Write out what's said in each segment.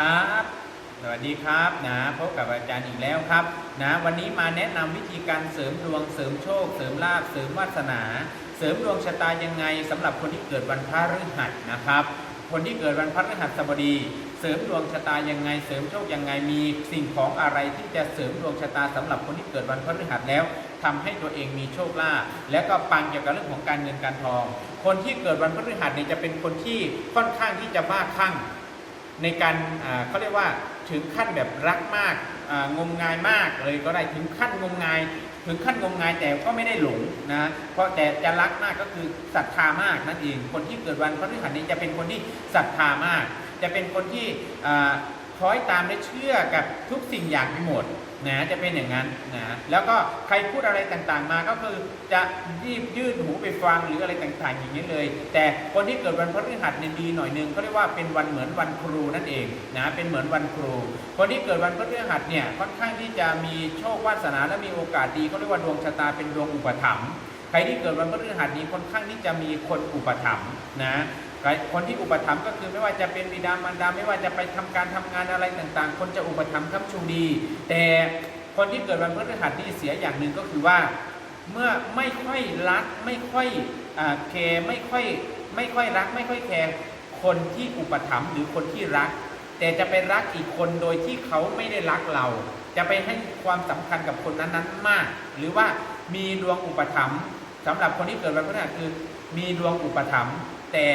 ครับ สวัสดีครับนะพบกับอาจารย์อีกแล้วครับนะวันนี้มาแนะนำวิธีการเสริมดวงเสริมโชค เสริมลาภเสริมวาสนา เสริมดวงชะตายังไงสำหรับคนที่เกิดวันพฤหัสนะครับ คนที่เกิดวันพฤหัสบดี เสริมดวงชะตายังไง เสริมโชคยังไงมีสิ่งของอะไรที่จะเสริมดวงชะตาสำหรับคนที่เกิดวันพฤหัสแล้วทำให้ตัวเองมีโชคลาภและก็ปังเกี่ยวกับเรื่องของการเงินการทอง คนที่เกิดวันพฤหัสเนี่ยจะเป็นคนที่ค่อนข้างที่จะบ้าคลั่ง ในการเขาเรียกว่าถึงขั้นแบบรักมากงมงายมากเลยก็ได้ถึงขั้นงมงาย ถึงขั้นงมงายแต่ก็ไม่ได้หลงนะเพราะแต่จะรักมากก็คือศรัทธามากนั่นเองคนที่เกิดวันพฤหัสนี้จะเป็นคนที่ศรัทธามาก จะเป็นคนที่คล้อยตามและเชื่อกับทุกสิ่งอย่างไปหมด นะจะเป็นอย่างนั้นนะแล้วก็ใครพูดอะไรต่างๆมาก็คือจะรีบยืดหูไปฟังหรืออะไรต่างๆ อย่างนี้เลย แต่คนที่เกิดวันพฤหัสเนี่ยดีหน่อยหนึงเขาเรียกว่าเป็นวันเหมือนวันครูนั่นเองนะเป็นเหมือนวันครู คนที่เกิดวันพฤหัสเนี่ยค่อนข้างที่จะมีโชควาสนาและมีโอกาสดีเขาเรียกว่าดวงชะตาเป็นดวงอุปถัมภ์ใครที่เกิดวันพฤหัสนี้ค่อนข้างที่จะมีคนอุปถัมภ์นะ คนที่อุปถัมภ์ก็คือไม่ว่าจะเป็นบิดามารดาไม่ว่าจะไปทำการทำงานอะไรต่างๆ คนจะอุปถัมภ์ค้ำชูดี แต่คนที่เกิดวันพฤหัสนี่เสียอย่างหนึ่งก็คือว่า เมื่อไม่ค่อยรักไม่ค่อยแคร์ไม่ค่อยไม่ค่อยรัก ไม่ค่อยแคร์คนที่อุปถัมภ์หรือคนที่รัก แต่จะไปรักอีกคนโดยที่เขาไม่ได้รักเรา จะไปให้ความสำคัญกับคนนั้นๆมาก หรือว่ามีดวงอุปถัมภ์สำหรับคนที่เกิดวันพฤหัสคือมีดวงอุปถัมภ์ แต่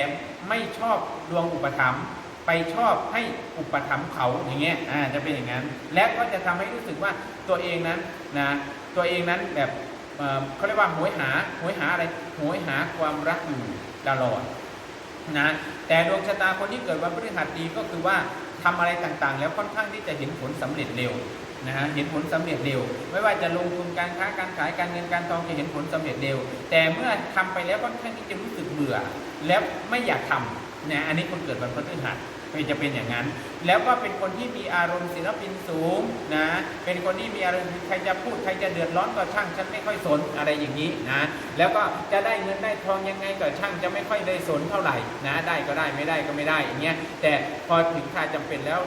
ไม่ชอบดวงอุปถัมภ์ไปชอบให้อุปถัมภ์เขาอย่างเงี้ยอ่าจะเป็นอย่างนั้น และก็จะทำให้รู้สึกว่าตัวเองนั้นนะตัวเองนั้นแบบเขาเรียกว่าโหยหาโหยหาอะไรโหยหาความรักอยู่ตลอดนะแต่ดวงชะตาคนที่เกิดวันพฤหัสดีก็คือว่าทำอะไรต่างๆ แล้วค่อนข้างที่จะเห็นผลสำเร็จเร็วนะฮะเห็นผลสำเร็จเร็ว ไม่ว่าจะลงทุนการค้าการขายการเงินการทองจะเห็นผลสำเร็จเร็ว แต่เมื่อทำไปแล้วค่อนข้างที่จะรู้สึกเบื่อ แล้วไม่อยากทำนะอันนี้คนเกิดวันพฤหัสมันจะเป็นอย่างนั้น แล้วก็เป็นคนที่มีอารมณ์ศิลปินสูงนะ เป็นคนที่มีอารมณ์ใครจะพูดใครจะเดือดร้อนก็ช่างฉันไม่ค่อยสนอะไรอย่างนี้นะ แล้วก็จะได้เงินได้ทองยังไงก็ช่างจะไม่ค่อยได้สนเท่าไหร่นะ ได้ก็ได้ไม่ได้ก็ไม่ได้อย่างเงี้ย แต่พอถึงคราจำเป็นแล้ว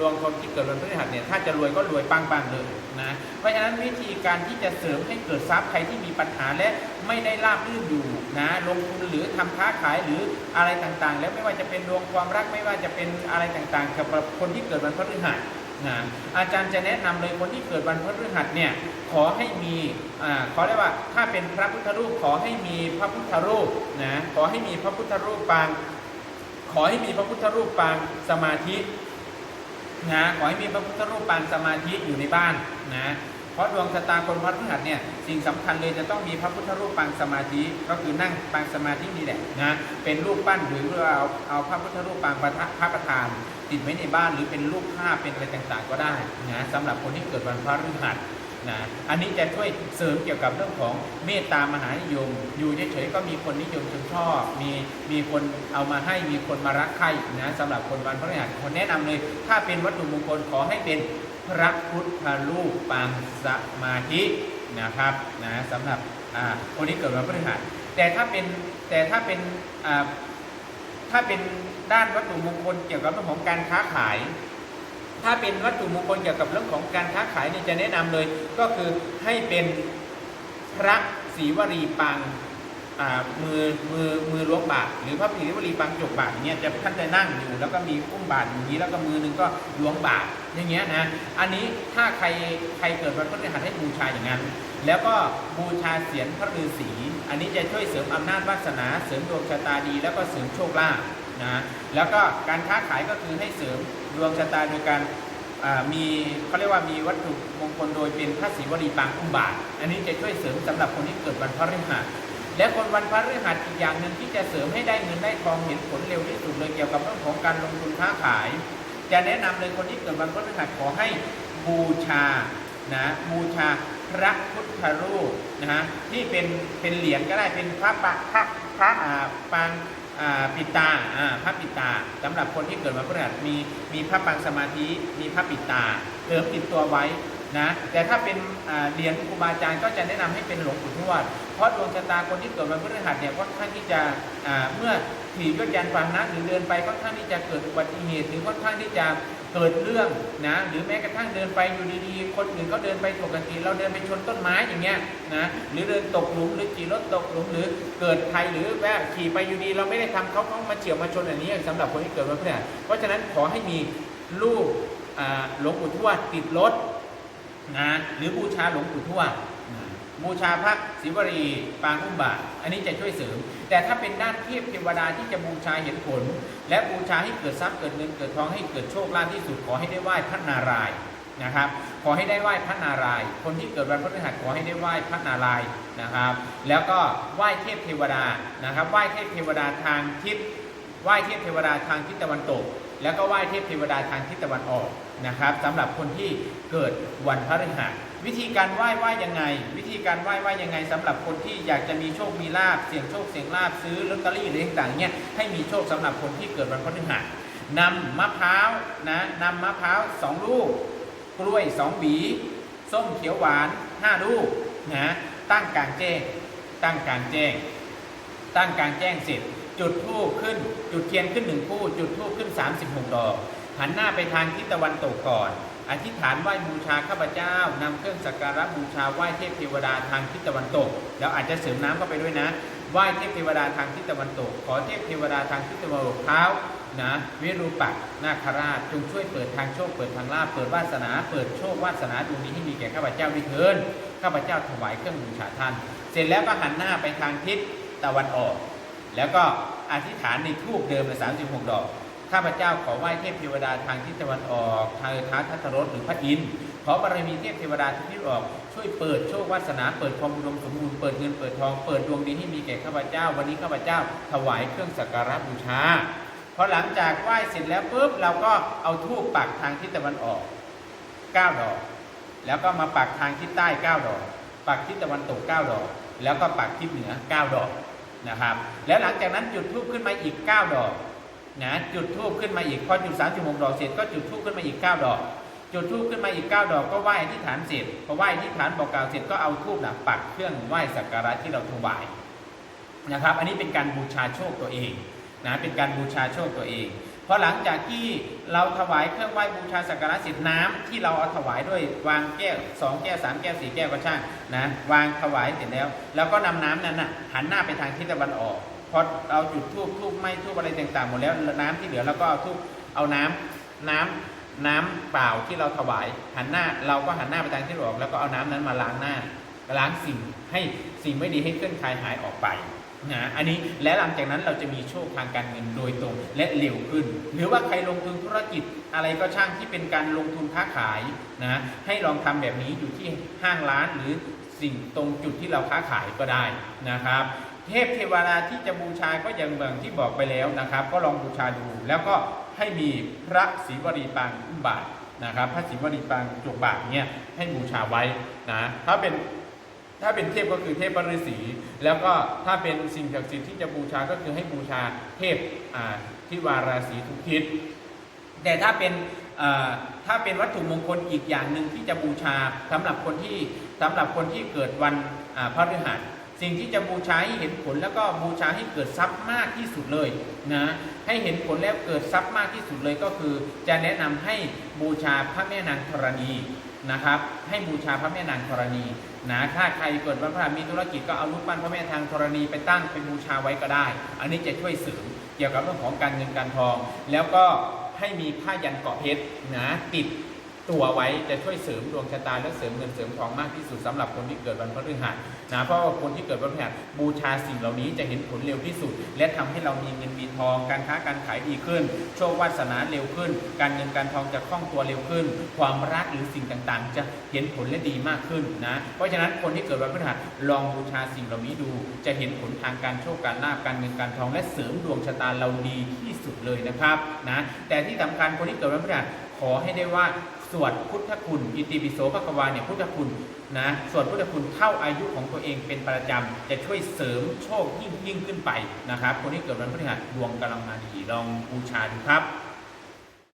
ดวงคนที่เกิดวันพฤหัสเนี่ยถ้าจะรวยก็รวยปังๆเลยนะเพราะฉะนั้นวิธีการที่จะเสริมให้เกิดทรัพย์ใครที่มีปัญหาและไม่ได้ราบรื่นอยู่นะลงทุนหรือทำค้าขายหรืออะไรต่างๆ แล้วไม่ว่าจะเป็นดวงความรักไม่ว่าจะเป็นอะไรต่างๆ กับคนที่เกิดวันพฤหัสนะอาจารย์จะแนะนำเลยคนที่เกิดวันพฤหัสเนี่ยขอให้มีอ่าขอเรียกว่าถ้าเป็นพระพุทธรูปขอให้มีพระพุทธรูปนะขอให้มีพระพุทธรูปปางขอให้มีพระพุทธรูปปางสมาธิ นะขอให้มีพระพุทธรูปปางสมาธิอยู่ในบ้านนะเพราะดวงชะตาคนพฤหัสเนี่ยสิ่งสำคัญเลยจะต้องมีพระพุทธรูปปางสมาธิก็คือนั่งปางสมาธินี่แหละนะเป็นรูปปั้นหรือเราเอาเอาพระพุทธรูปปางประทพระประธาน ติดไว้ในบ้านหรือเป็นรูปภาพเป็นอะไรต่างๆ ก็ได้นะสำหรับคนที่เกิดวันพฤหัส นะอันนี้จะช่วยเสริมเกี่ยวกับเรื่องของเมตตามหานิยม อยู่เฉยๆก็มีคนนิยมชมชอบ มีมีคนเอามาให้มีคนมารักใคร่นะสำหรับคนวันพฤหัสคนแนะนำเลย ถ้าเป็นวัตถุมงคลขอให้เป็นพระพุทธรูปปางสมาธินะครับนะสำหรับคนที่เกิดวันพฤหัสแต่ถ้าเป็นแต่ถ้าเป็นถ้าเป็นด้านวัตถุมงคลเกี่ยวกับเรื่องของการค้าขาย ถ้าเป็นวัตถุมงคลเกี่ยวกับเรื่องของการค้าขายเนี่ยจะแนะนำเลย ก็คือให้เป็นพระศรีวรีปางมือมือมือล้วงบาทหรือพระศรีวรีปางจกบาทเงี้ยจะท่านจะนั่งอยู่ แล้วก็มีอุ้มบาทอย่างนี้แล้วก็มือหนึงก็ล้วงบาทอย่างเงี้ยนะอันนี้ถ้าใครใครเกิดวันพฤหัสให้บูชาอย่างนั้น แล้วก็บูชาเสียรพระฤาษีอันนี้จะช่วยเสริมอำนาจวาสนาเสริมดวงชะตาดี แล้วก็เสริมโชคลาภ นะแล้วก็การค้าขายก็คือให้เสริมดวงชะตาโดยการมีเขาเรียกว่ามีวัตถุมงคลโดยเป็นพระศรีวลีปางอุ้มบาท อันนี้จะช่วยเสริมสำหรับคนที่เกิดวันพฤหัสและคนวันพฤหัสอีกอย่างหนึ่งที่จะเสริมให้ได้เงินได้ทองเห็นผลเร็วที่สุดเลยเกี่ยวกับเรื่องของการลงทุนค้าขาย จะแนะนำเลยคนที่เกิดวันพฤหัสขอให้บูชานะบูชาพระพุทธรูปนะฮะที่เป็นเป็นเหรียญก็ได้เป็นพระปะพระพระอ่าปาง ปิดตาอ่าพระปิดตาสำหรับคนที่เกิดวันพฤหัสมีมีพระปางสมาธิมีพระปิดตาเติมติดตัวไว้ นะแต่ถ้าเป็นเหรียญครูบาอาจารย์ก็จะแนะนำให้เป็นหลวงปู่ทวด เพราะดวงชะตาคนที่เกิดวันพฤหัสเนี่ยค่อนข้างที่จะเมื่อขี่ยศยานพาหนะหรือเดินไปค่อนข้างที่จะเกิดอุบัติเหตุหรือค่อนข้างที่จะเกิดเรื่องนะหรือแม้กระทั่งเดินไปอยู่ดีๆ คนอื่นเขาเดินไปปกติเราเดินไปชนต้นไม้อย่างเงี้ยนะหรือเดินตกหลุมหรือขี่รถตกหลุมหรือเกิดใครหรือแวะขี่ไปอยู่ดี เราไม่ได้ทำเขาเขามาเฉียวมาชนอันนี้สำหรับคนที่เกิดวันพฤหัสเพราะฉะนั้นขอให้มีรูปอ่าหลวงปู่ทวดติดรถ นะหรือบูชาหลวงปู่ทวดบูชาพระศิวรีปางอุ้มบาทอันนี้จะช่วยเสริม แต่ถ้าเป็นด้านเทพเทวดาที่จะบูชาเห็นผล และบูชาให้เกิดทรัพย์เกิดเงินเกิดทองให้เกิดโชคลาภที่สุดขอให้ได้ไหว้พระนารายณ์นะครับ ขอให้ได้ไหว้พระนารายณ์คนที่เกิดวันพฤหัสขอให้ได้ไหว้พระนารายณ์นะครับ แล้วก็ไหว้เทพเทวดานะครับไหว้เทพเทวดาทางทิศไหว้เทพเทวดาทางทิศตะวันตก แล้วก็ไหว้เทพเทวดาทางทิศตะวันออกนะครับสำหรับคนที่เกิดวันพฤหัสวิธีการไหว้ไหว้ยังไง วิธีการไหว้ไหว้ยังไงสำหรับคนที่อยากจะมีโชคมีลาบเสี่ยงโชคเสี่ยงลาบซื้อลอตเตอรี่หรือต่างๆเนี่ยให้มีโชคสำหรับคนที่เกิดวันพฤหัสนำมะพร้าวนะนำมะพร้าวสองลูก กล้วยสองหวีส้มเขียวหวานห้าลูกนะตั้งกลางแจ้ง ตั้งกลางแจ้ง ตั้งกลางแจ้งเสร็จ จุดธูปขึ้น จุดเทียนขึ้นหนึ่งคู่ จุดธูปขึ้น 36 ดอก หันหน้าไปทางทิศตะวันตกก่อน อธิษฐานไหว้บูชาข้าพเจ้านำเครื่องสักการะบูชาไหว้เทพเทวดาทางทิศตะวันตก แล้วอาจจะเสริมน้ำเข้าไปด้วยนะ ไหว้เทพเทวดาทางทิศตะวันตก ขอเทพเทวดาทางทิศตะวันตกเท้านะวิรูปักษ์นาคราชจงช่วยเปิดทางโชคเปิดทางลาภเปิดวาสนา เปิดโชควาสนาดวงนี้ให้มีแก่ข้าพเจ้าด้วยเถินข้าพเจ้าถวายเครื่องบูชาท่าน เสร็จแล้วก็หันหน้าไปทางทิศตะวันออก แล้วก็อธิษฐานในทูบเดิมเลย36 ดอก ข้าพเจ้าขอไหว้เทพเทวดาทางทิศตะวันออก ทางท้าทัตรสหรือพระอินทร์ขอบารมีเทพเทวดาที่ทิศออกช่วยเปิดโชควาสนาเปิดความอุดมสมบูรณ์เปิดเงินเปิดทองเปิดดวงดีให้มีแก่ข้าพเจ้า วันนี้ข้าพเจ้าถวายเครื่องสักการะบูชาพอหลังจากไหว้เสร็จแล้วปุ๊บเราก็เอาทูบปักทางทิศตะวันออก 9 ดอก แล้วก็มาปักทางทิศใต้ 9 ดอก ปักทิศตะวันตก 9 ดอก แล้วก็ปักทิศเหนือ 9 ดอก นะครับ แล้วหลังจากนั้นจุดทูบขึ้นมาอีก 9 ดอกนะจุดทูบขึ้นมาอีกพอจุดสามจุดอกเสร็จก็จุดทูบขึ้นมาอีก 9 ดอก จุดทูบขึ้นมาอีก 9 ดอกก็ไหว้ที่ฐานเสร็จพอไหว้ที่ฐานบอกกล่าวเสร็จก็เอาทูบนะปักเครื่องไหว้สักการะที่เราถวายนะครับ อันนี้เป็นการบูชาโชคตัวเองนะเป็นการบูชาโชคตัวเอง พอหลังจากที่เราถวายเครื่องไหว้บูชาสักการะเสร็จน้ำที่เราเอาถวายด้วยวางแก้วสองแก้วสามแก้วสี่แก้วก็ช่างนะวางถวายเสร็จแล้ว แล้วก็นำน้ำนั้นนะหันหน้าไปทางทิศตะวันออกพอเราจุดทูบทูบไม้ทูบอะไรต่างๆหมดแล้วน้ำที่เหลือเราก็เอาทูบเอาน้ำน้ำน้ำเปล่าที่เราถวายหันหน้าเราก็หันหน้าไปทางทิศตะวันออก แล้วก็เอาน้ำนั้นมาล้างหน้าล้างสิ่งให้สิ่งไม่ดีให้เคลื่อนคลายหายออกไป นะอันนี้และหลังจากนั้นเราจะมีโชคทางการเงินโดยตรงและเร็วขึ้น หรือว่าใครลงทุนธุรกิจอะไรก็ช่างที่เป็นการลงทุนค้าขายนะให้ลองทำแบบนี้อยู่ที่ห้างร้านหรือสิ่งตรงจุดที่เราค้าขายก็ได้นะครับ เทพเทวดาที่จะบูชาก็อย่างเบืองที่บอกไปแล้วนะครับ ก็ลองบูชาดูแล้วก็ให้มีพระศรีวรีปางอุ้มบาทนะครับ พระศรีวรีปางจุกบาทเนี่ยให้บูชาไว้นะถ้าเป็น ถ้าเป็นเทพก็คือเทพปฤษีแล้วก็ถ้าเป็นสิ่งศักดิ์สิทธิ์ที่จะบูชาก็คือให้บูชาเทพที่วาราศีทุกทิศแต่ถ้าเป็นถ้าเป็นวัตถุมงคลอีกอย่างหนึ่งที่จะบูชาสำหรับคนที่สำหรับคนที่เกิดวันพฤหัสสิ่งที่จะบูชาให้เห็นผลแล้วก็บูชาให้เกิดทรัพย์มากที่สุดเลยนะให้เห็นผลแล้วเกิดทรัพย์มากที่สุดเลยก็คือ จะแนะนำให้บูชาพระแม่นางธรณี นะครับ ให้บูชาพระแม่นางธรณีนะถ้าใครเกิดวันพฤหัสมีธุรกิจก็เอารูปปั้นพระแม่ทางธรณีไปตั้งเป็นบูชาไว้ก็ได้ อันนี้จะช่วยเสริมเกี่ยวกับเรื่องของการเงินการทอง แล้วก็ให้มีผ้ายันเกาะเพชรนะติด ตัวไว้จะช่วยเสริมดวงชะตาและเสริมเงินเสริมทองมากที่สุดสำหรับคนที่เกิดวันพฤหัสนะเพราะว่าคนที่เกิดวันพฤหัสบูชาสิ่งเหล่านี้จะเห็นผลเร็วที่สุด และทำให้เรามีเงินมีทอง การค้าการขายดีขึ้น โชควาสนาเร็วขึ้น การเงินการทองจะคล่องตัวเร็วขึ้น ความรักหรือสิ่งต่างๆ จะเห็นผลและดีมากขึ้นนะเพราะฉะนั้นคนที่เกิดวันพฤหัสลองบูชาสิ่งเหล่านี้ดู จะเห็นผลทางการโชคการลาภการเงินการทอง และเสริมดวงชะตาเราดีที่สุดเลยนะครับนะแต่ที่สำคัญคนที่เกิดวันพฤหัสขอให้ได้ว่า สวดพุทธคุณอิติปิโสภควาเนี่ยพุทธคุณนะสวดพุทธคุณเท่าอายุของตัวเองเป็นประจำจะช่วยเสริมโชคยิ่งยิ่งขึ้นไปนะครับ คนที่เกิดวันพฤหัสดวงกำลังมาดีลองบูชาดูครับ